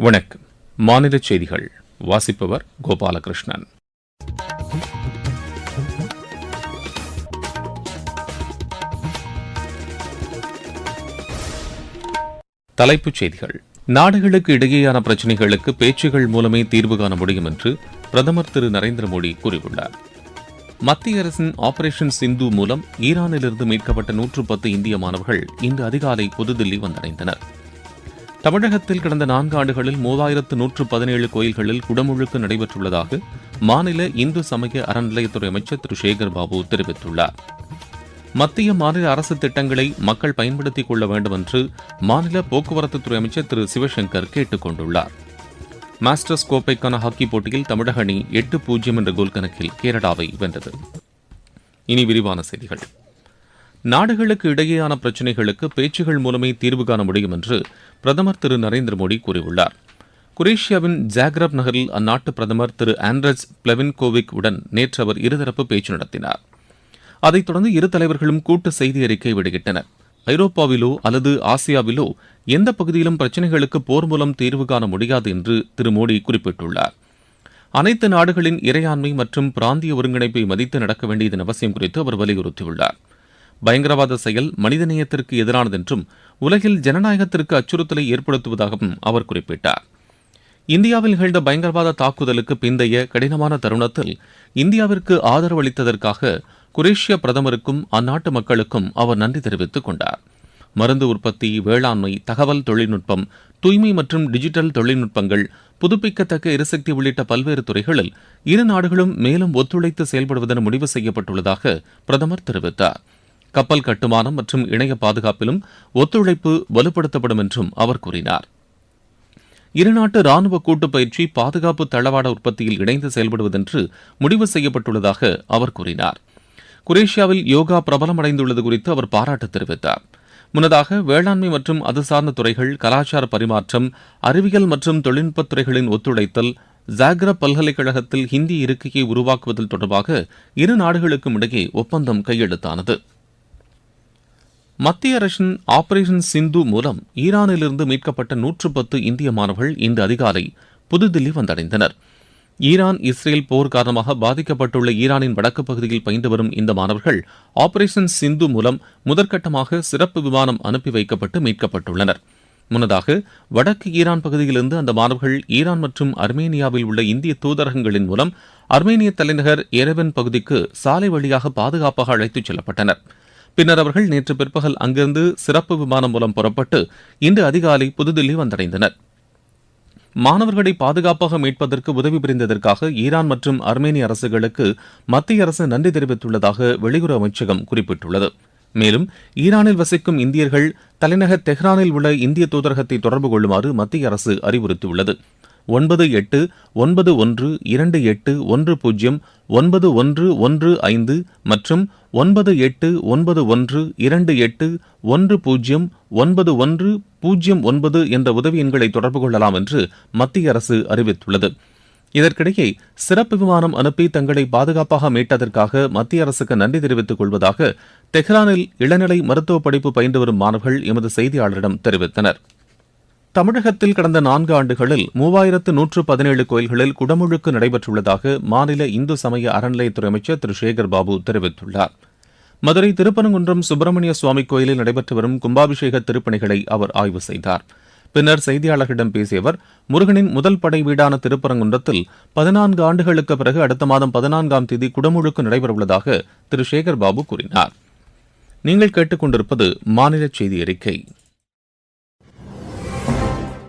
வணக்கம். மாநில செய்திகள். வாசிப்பவர் கோபாலகிருஷ்ணன். தலைப்புச் செய்திகள். நாடுகளுக்கு இடையேயான பிரச்சினைகளுக்கு பேச்சுகள் மூலமே தீர்வு காண முடியும் என்று பிரதமர் திரு நரேந்திர மோடி கூறியுள்ளார். மத்திய அரசின் ஆபரேஷன் சிந்து மூலம் ஈரானிலிருந்து மீட்கப்பட்ட நூற்று பத்து இந்திய மாணவர்கள் இன்று அதிகாலை புதுதில்லி வந்தடைந்தனர். தமிழகத்தில் கடந்த நான்கு ஆண்டுகளில் மூவாயிரத்து நூற்று பதினேழு கோயில்களில் குடமுழுக்கு நடைபெற்றுள்ளதாக மாநில இந்து சமய அறநிலையத்துறை அமைச்சர் திரு சேகர் பாபு தெரிவித்துள்ளார். மத்திய மாநில அரசு திட்டங்களை மக்கள் பயன்படுத்திக் கொள்ள வேண்டும் என்று மாநில போக்குவரத்துத்துறை அமைச்சர் திரு சிவசங்கர் கேட்டுக் கொண்டுள்ளார். மாஸ்டர்ஸ் கோப்பைக்கான ஹாக்கி போட்டியில் தமிழக அணி எட்டு பூஜ்ஜியம் என்ற கோல் கணக்கில் கேரளாவை வென்றது. இனி விரிவான செய்திகள். நாடுகளுக்கு இடையேயான பிரச்சினைகளுக்கு பேச்சுகள் மூலமே தீர்வு காண முடியும் என்று பிரதமர் திரு நரேந்திர மோடி கூறியுள்ளார். குரேஷியாவின் ஜாக்ரப் நகரில் அந்நாட்டு பிரதமர் திரு ஆண்ட்ரஸ் பிளவின்கோவிக் உடன் நேற்று அவர் இருதரப்பு பேச்சு நடத்தினார். அதைத் தொடர்ந்து இரு தலைவர்களும் கூட்டு செய்தி அறிக்கை வெளியிட்டனர். ஐரோப்பாவிலோ அல்லது ஆசியாவிலோ எந்த பகுதியிலும் பிரச்சினைகளுக்கு போர் மூலம் தீர்வு காண முடியாது என்று திரு மோடி குறிப்பிட்டுள்ளார். அனைத்து நாடுகளின் இறையாண்மை மற்றும் பிராந்திய ஒருங்கிணைப்பை மதித்து நடக்க வேண்டியதன் அவசியம் குறித்து அவர் வலியுறுத்தியுள்ளார். பயங்கரவாத செயல் மனிதநேயத்திற்கு எதிரானது என்றும் உலகில் ஜனநாயகத்திற்கு அச்சுறுத்தலை ஏற்படுத்துவதாகவும் அவர் குறிப்பிட்டார். இந்தியாவில் நிகழ்ந்த பயங்கரவாத தாக்குதலுக்கு பிந்தைய கடினமான தருணத்தில் இந்தியாவிற்கு ஆதரவு அளித்ததற்காக குரேஷிய பிரதமருக்கும் அந்நாட்டு மக்களுக்கும் அவர் நன்றி தெரிவித்துக் கொண்டார். மருந்து உற்பத்தி வேளாண்மை தகவல் தொழில்நுட்பம் தூய்மை மற்றும் டிஜிட்டல் தொழில்நுட்பங்கள் புதுப்பிக்கத்தக்க எரிசக்தி உள்ளிட்ட பல்வேறு துறைகளில் இரு நாடுகளும் மேலும் ஒத்துழைத்து செயல்படுவதென முடிவு செய்யப்பட்டுள்ளதாக பிரதமர் தெரிவித்தார். கப்பல் கட்டுமானம் மற்றும் இணைய பாதுகாப்பிலும் ஒத்துழைப்பு வலுப்படுத்தப்படும் என்றும் அவர் கூறினார். இருநாட்டு ராணுவ கூட்டுப் பயிற்சி பாதுகாப்பு தளவாட உற்பத்தியில் இணைந்து செயல்படுவதென்று முடிவு செய்யப்பட்டுள்ளதாக அவர் கூறினார். குரேஷியாவில் யோகா பிரபலமடைந்துள்ளது குறித்து அவர் பாராட்டு தெரிவித்தார். முன்னதாக வேளாண்மை மற்றும் அது சார்ந்த துறைகள் கலாச்சார பரிமாற்றம் அறிவியல் மற்றும் தொழில்நுட்பத் துறைகளின் ஒத்துழைத்தல் ஜாக்ரப் பல்கலைக்கழகத்தில் ஹிந்தி இருக்கையை உருவாக்குவதில் தொடர்பாக இரு நாடுகளுக்கும் இடையே ஒப்பந்தம் கையெழுத்தானது. மத்திய அரசின் ஆபரேஷன் சிந்து மூலம் ஈரானிலிருந்து மீட்கப்பட்ட நூற்று பத்து இந்திய மாணவர்கள் இன்று அதிகாலை புதுதில்லி வந்தடைந்தனர். ஈரான் இஸ்ரேல் போர் காரணமாக பாதிக்கப்பட்டுள்ள ஈரானின் வடக்கு பகுதியில் பயின்று வரும் இந்த மாணவர்கள் ஆபரேஷன் சிந்து மூலம் முதற்கட்டமாக சிறப்பு விமானம் அனுப்பி வைக்கப்பட்டு மீட்கப்பட்டுள்ளனர். முன்னதாக வடக்கு ஈரான் பகுதியிலிருந்து அந்த மாணவர்கள் ஈரான் மற்றும் அர்மேனியாவில் உள்ள இந்திய தூதரகங்களின் மூலம் அர்மேனிய தலைநகர் எரவன் பகுதிக்கு சாலை வழியாக பாதுகாப்பாக அழைத்துச் செல்லப்பட்டனர். பின்னர் அவர்கள் நேற்று பிற்பகல் அங்கிருந்து சிறப்பு விமானம் மூலம் புறப்பட்டு இன்று அதிகாலை புதுதில்லி வந்தடைந்தனர். மாணவர்களை பாதுகாப்பாக மீட்பதற்கு உதவி புரிந்ததற்காக ஈரான் மற்றும் அர்மேனிய அரசுகளுக்கு மத்திய அரசு நன்றி தெரிவித்துள்ளதாக வெளியுறவு அமைச்சகம் குறிப்பிட்டுள்ளது. மேலும் ஈரானில் வசிக்கும் இந்தியர்கள் தலைநகர் தெஹ்ரானில் உள்ள இந்திய தூதரகத்தை தொடர்பு கொள்ளுமாறு மத்திய அரசு அறிவுறுத்தியுள்ளது. ஒன்பது எட்டு ஒன்பது ஒன்று இரண்டு எட்டு ஒன்று பூஜ்ஜியம் ஒன்பது ஒன்று ஒன்று ஐந்து மற்றும் ஒன்பது எட்டு ஒன்பது ஒன்று இரண்டு எட்டு ஒன்று பூஜ்ஜியம் ஒன்பது ஒன்று பூஜ்ஜியம் ஒன்பது என்ற உதவி எண்களை தொடர்பு கொள்ளலாம் என்று மத்திய அரசு அறிவித்துள்ளது. இதற்கிடையே சிறப்பு விமானம் அனுப்பி தங்களை பாதுகாப்பாக மீட்டதற்காக மத்திய அரசுக்கு நன்றி தெரிவித்துக் கொள்வதாக தெஹ்ரானில் இளநிலை மருத்துவ படிப்பு பயின்று வரும் மாணவர்கள் எமது செய்தியாளரிடம் தெரிவித்தனர். தமிழகத்தில் கடந்த நான்கு ஆண்டுகளில் மூவாயிரத்து நூற்று பதினேழு கோயில்களில் குடமுழுக்கு நடைபெற்றுள்ளதாக மாநில இந்து சமய அறநிலையத்துறை அமைச்சர் திரு சேகர் பாபு தெரிவித்துள்ளார். மதுரை திருப்பரங்குன்றம் சுப்பிரமணிய சுவாமி கோயிலில் நடைபெற்று வரும் கும்பாபிஷேக திருப்பணிகளை அவர் ஆய்வு செய்தார். பின்னர் செய்தியாளர்களிடம் பேசிய அவர் முருகனின் முதல் படை வீடான திருப்பரங்குன்றத்தில் பதினான்கு ஆண்டுகளுக்கு பிறகு அடுத்த மாதம் பதினான்காம் தேதி குடமுழுக்கு நடைபெறவுள்ளதாக திரு சேகர் பாபு கூறினார். நீங்கள் கேட்டுக்கொண்டிருப்பது மாநில செய்தி அறிக்கை.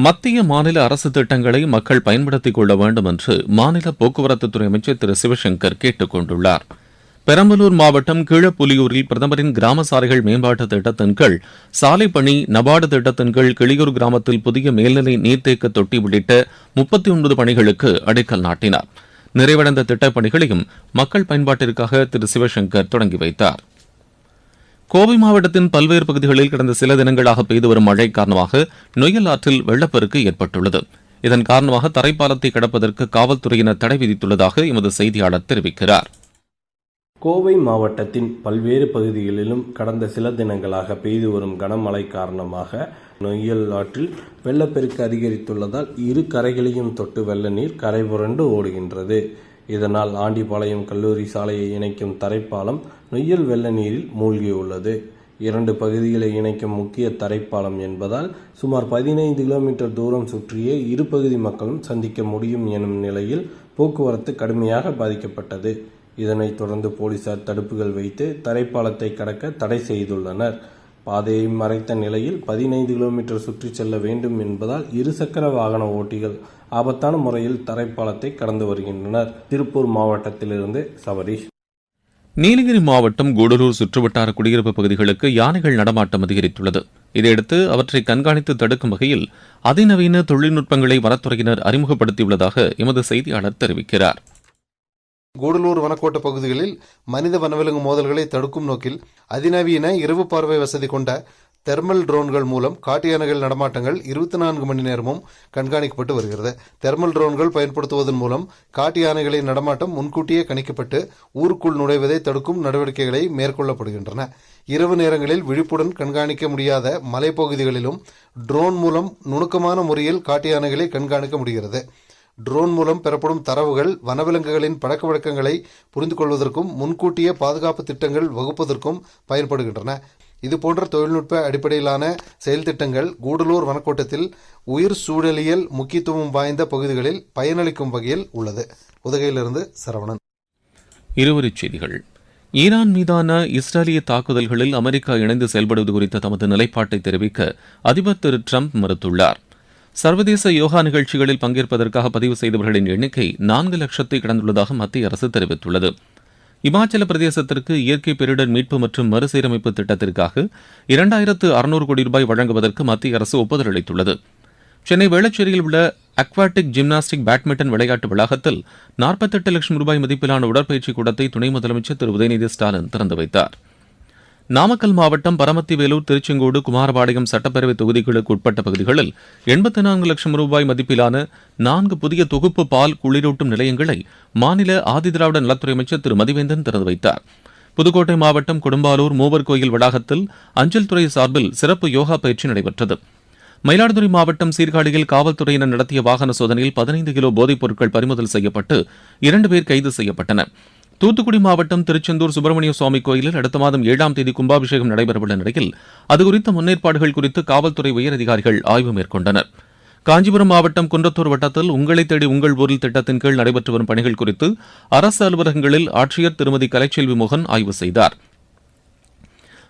மத்திய மாநில அரசு திட்டங்களை மக்கள் பயன்படுத்திக் கொள்ள வேண்டும் என்று மாநில போக்குவரத்துத்துறை அமைச்சர் திரு சிவசங்கர் கேட்டுக் கொண்டுள்ளார். பெரம்பலூர் மாவட்டம் கீழப்புலியூரில் பிரதமரின் கிராம சாலைகள் மேம்பாட்டு திட்டத்தின் கீழ் சாலை பணி நபார்டு திட்டத்தின் கீழ் கிளியூர் கிராமத்தில் புதிய மேல்நிலை நீர்த்தேக்க தொட்டி உள்ளிட்ட முப்பத்தி ஒன்பது பணிகளுக்கு அடிக்கல் நாட்டினார். நிறைவடைந்த திட்டப்பணிகளையும் மக்கள் பயன்பாட்டிற்காக திரு சிவசங்கர் தொடங்கி வைத்தார். கோவை மாவட்டத்தின் பல்வேறு பகுதிகளில் கடந்த சில தினங்களாக பெய்து வரும் மழை காரணமாக நொய்யல் ஆற்றில் வெள்ளப்பெருக்கு ஏற்பட்டுள்ளது. இதன் காரணமாக தரைப்பாலத்தை கடப்பதற்கு காவல்துறையினர் தடை விதித்துள்ளதாக எமது செய்தியாளர் தெரிவிக்கிறார். கோவை மாவட்டத்தின் பல்வேறு பகுதிகளிலும் கடந்த சில தினங்களாக பெய்து வரும் கனமழை காரணமாக நொய்யல் ஆற்றில் வெள்ளப்பெருக்கு அதிகரித்துள்ளதால் இரு கரைகளையும் தொட்டு வெள்ள நீர் கரை புரண்டு ஓடுகின்றது. இதனால் ஆண்டிபாளையம் கல்லூரி சாலையை இணைக்கும் தரைப்பாலம் நொய்யல் வெள்ள நீரில் மூழ்கியுள்ளது. இரண்டு பகுதிகளை இணைக்கும் முக்கிய தரைப்பாலம் என்பதால் சுமார் பதினைந்து கிலோமீட்டர் தூரம் சுற்றியே இரு பகுதி மக்களும் சந்திக்க முடியும் எனும் நிலையில் போக்குவரத்து கடுமையாக பாதிக்கப்பட்டது. இதனைத் தொடர்ந்து போலீசார் தடுப்புகள் வைத்து தரைப்பாலத்தை கடக்க தடை செய்துள்ளனர். பாதையை மறைத்த நிலையில் பதினைந்து கிலோமீட்டர் சுற்றி செல்ல வேண்டும் என்பதால் இருசக்கர வாகன ஓட்டிகள் ஆபத்தான முறையில் தரைப்பாலத்தை கடந்து வருகின்றனர். திருப்பூர் மாவட்டத்திலிருந்து சபரீஷ் நீலகிரி மாவட்டம் கூடலூர் சுற்றுவட்டார குடியிருப்பு பகுதிகளுக்கு யானைகள் நடமாட்டம் அதிகரித்துள்ளது. இதையடுத்து அவற்றை கண்காணித்து தடுக்கும் வகையில் அதிநவீன தொழில்நுட்பங்களை வனத்துறையினர் அறிமுகப்படுத்தியுள்ளதாக எமது செய்தியாளர் தெரிவிக்கிறார். கூடலூர் வனக்கோட்ட பகுதிகளில் மனித வனவிலங்கு மோதல்களை தடுக்கும் நோக்கில் அதிநவீன இரவு பார்வை வசதி கொண்ட தெர்மல் ட்ரோன்கள் மூலம் காட்டு யானைகள் நடமாட்டங்கள் இருபத்தி நான்கு மணி நேரமும் கண்காணிக்கப்பட்டு வருகிறது. தெர்மல் ட்ரோன்கள் பயன்படுத்துவதன் மூலம் காட்டு யானைகளின் நடமாட்டம் முன்கூட்டியே கணிக்கப்பட்டு ஊருக்குள் நுழைவதை தடுக்கும் நடவடிக்கைகளை மேற்கொள்ளப்படுகின்றன. இரவு நேரங்களில் விழிப்புடன் கண்காணிக்க முடியாத மலைப்பகுதிகளிலும் ட்ரோன் மூலம் நுணுக்கமான முறையில் காட்டு யானைகளை கண்காணிக்க முடிகிறது. ட்ரோன் மூலம் பெறப்படும் தரவுகள் வனவிலங்குகளின் பழக்க வழக்கங்களை புரிந்து கொள்வதற்கும் முன்கூட்டிய பாதுகாப்பு திட்டங்கள் வகுப்பதற்கும் பயன்படுகின்றன. இதுபோன்ற தொழில்நுட்ப அடிப்படையிலான செயல் திட்டங்கள் கூடலூர் வனக்கோட்டத்தில் உயிர் சூழலியல் முக்கியத்துவம் வாய்ந்த பகுதிகளில் பயனளிக்கும் வகையில் உள்ளது. உதகையிலிருந்து சரவணன். இருவரிச் செய்திகள். ஈரான் மீதான இஸ்ரேலிய தாக்குதல்களில் அமெரிக்கா இணைந்து செயல்படுவது குறித்த தமது நிலைப்பாட்டை தெரிவிக்க அதிபர் திரு ட்ரம்ப் மறுத்துள்ளார். சர்வதேச யோகா நிகழ்ச்சிகளில் பங்கேற்பதற்காக பதிவு செய்தவர்களின் எண்ணிக்கை நான்கு லட்சத்தை கடந்துள்ளதாக மத்திய அரசு தெரிவித்துள்ளது. இமாச்சல பிரதேசத்திற்கு இயற்கை பேரிடர் மீட்பு மற்றும் மறுசீரமைப்பு திட்டத்திற்காக இரண்டாயிரத்து அறுநூறு கோடி ரூபாய் வழங்குவதற்கு மத்திய அரசு ஒப்புதல் அளித்துள்ளது சென்னை வேளச்சேரியில் உள்ள அக்வாட்டிக் ஜிம்னாஸ்டிக் பேட்மிண்டன் விளையாட்டு வளாகத்தில் நாற்பத்தெட்டு லட்சம் ரூபாய் மதிப்பிலான உடற்பயிற்சி கூடத்தை துணை முதலமைச்சர் திரு உதயநிதி ஸ்டாலின் திறந்து வைத்தார். நாமக்கல் மாவட்டம் பரமத்தி வேலூர் திருச்செங்கோடு குமாரபாளையம் சட்டப்பேரவை தொகுதிகளுக்கு உட்பட்ட பகுதிகளில் எண்பத்தி நான்கு லட்சம் ரூபாய் மதிப்பிலான நான்கு புதிய தொகுப்பு பால் குளிரூட்டும் நிலையங்களை மாநில ஆதிதிராவிட நலத்துறை அமைச்சர் திரு. மதிவேந்தன் திறந்து வைத்தார். புதுக்கோட்டை மாவட்டம் கொடும்பாலூர் மூவர் கோயில் வளாகத்தில் அஞ்சல் துறை சார்பில் சிறப்பு யோகா பயிற்சி நடைபெற்றது. மயிலாடுதுறை மாவட்டம் சீர்காழியில் காவல்துறையினர் நடத்திய வாகன சோதனையில் பதினைந்து கிலோ போதைப் பொருட்கள் பறிமுதல் செய்யப்பட்டு இரண்டு பேர் கைது செய்யப்பட்டனர். தூத்துக்குடி மாவட்டம் திருச்செந்தூர் சுப்பிரமணிய சுவாமி கோயிலில் அடுத்த மாதம் ஏழாம் தேதி கும்பாபிஷேகம் நடைபெறவுள்ள நிலையில் அது குறித்த முன்னேற்பாடுகள் குறித்து காவல்துறை உயரதிகாரிகள் ஆய்வு மேற்கொண்டனர். காஞ்சிபுரம் மாவட்டம் குன்றத்தூர் வட்டத்தில் உங்களை தேடி உங்கள் ஊரில் திட்டத்தின் கீழ் நடைபெற்று வரும் பணிகள் குறித்து அரசு அலுவலகங்களில் ஆட்சியர் திருமதி கலைச்செல்வி மோகன் ஆய்வு செய்தார்.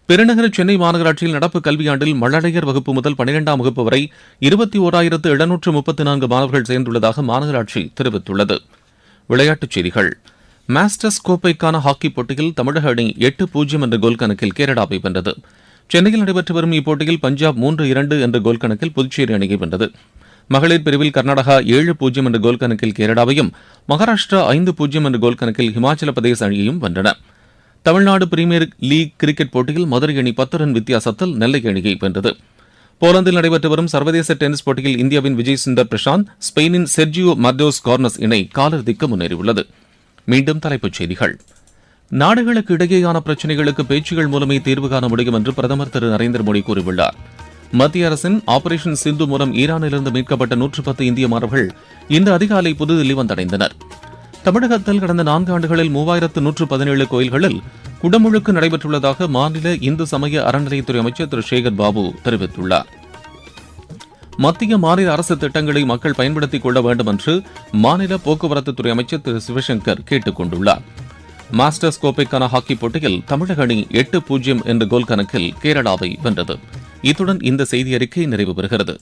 பெருநகர சென்னை மாநகராட்சியில் நடப்பு கல்வியாண்டில் மழலையர் வகுப்பு முதல் பனிரெண்டாம் வகுப்பு வரை இருபத்தி ஓராயிரத்து எழுநூற்று முப்பத்தி நான்கு மாணவர்கள் சேர்ந்துள்ளதாக மாநகராட்சி தெரிவித்துள்ளது. விளையாட்டுச் செய்திகள். மாஸ்டர்ஸ் கோப்பைக்கான ஹாக்கி போட்டியில் தமிழக அணி எட்டு பூஜ்ஜியம் என்ற கோல் கணக்கில் கேரளாவை வென்றது. சென்னையில் நடைபெற்று வரும் இப்போட்டியில் பஞ்சாப் மூன்று இரண்டு என்ற கோல் கணக்கில் புதுச்சேரி அணியை வென்றது. மகளிர் பிரிவில் கர்நாடகா ஏழு பூஜ்ஜியம் என்ற கோல் கணக்கில் கேரளாவையும் மகாராஷ்டிரா ஐந்து பூஜ்ஜியம் என்ற கோல் கணக்கில் ஹிமாச்சல பிரதேச அணியையும் வென்றன. தமிழ்நாடு பிரீமியர் லீக் கிரிக்கெட் போட்டியில் மதுரை அணி பத்து ரன் வித்தியாசத்தில் நெல்லை அணியை வென்றது. போலந்தில் நடைபெற்று வரும் சர்வதேச டென்னிஸ் போட்டியில் இந்தியாவின் விஜய் சுந்தர் பிரசாந்த் ஸ்பெயினின் செர்ஜியோ மர்டோஸ் கார்னஸ் இணை காலிறுதிக்கு முன்னேறியுள்ளது. மீண்டும் தலைப்புச் செய்திகள். நாடுகளுக்கு இடையேயான பிரச்சினைகளுக்கு பேச்சுகள் மூலமே தீர்வு காண முடியும் என்று பிரதமர் திரு நரேந்திர மோடி கூறியுள்ளார். மத்திய அரசின் ஆபரேஷன் சிந்து மூலம் ஈரானிலிருந்து மீட்கப்பட்ட நூற்று பத்து இந்திய மாணவர்கள் இன்று அதிகாலை புதுதில்லி வந்தடைந்தனர். தமிழகத்தில் கடந்த நான்கு ஆண்டுகளில் மூவாயிரத்து நூற்று பதினேழு கோயில்களில் குடமுழுக்கு நடைபெற்றுள்ளதாக மாநில இந்து சமய அறநிலையத்துறை அமைச்சர் திரு சேகர் பாபு தெரிவித்துள்ளார். மத்திய மாநில அரசு திட்டங்களை மக்கள் பயன்படுத்திக் கொள்ள வேண்டும் என்று மாநில போக்குவரத்துத்துறை அமைச்சர் திரு சிவசங்கர் கேட்டுக் கொண்டுள்ளார். மாஸ்டர்ஸ் கோப்பைக்கான ஹாக்கி போட்டியில் தமிழக அணி எட்டு பூஜ்ஜியம் என்ற கோல் கணக்கில் கேரளாவை வென்றது. இத்துடன் இந்த செய்தி அறிக்கை நிறைவு பெறுகிறது.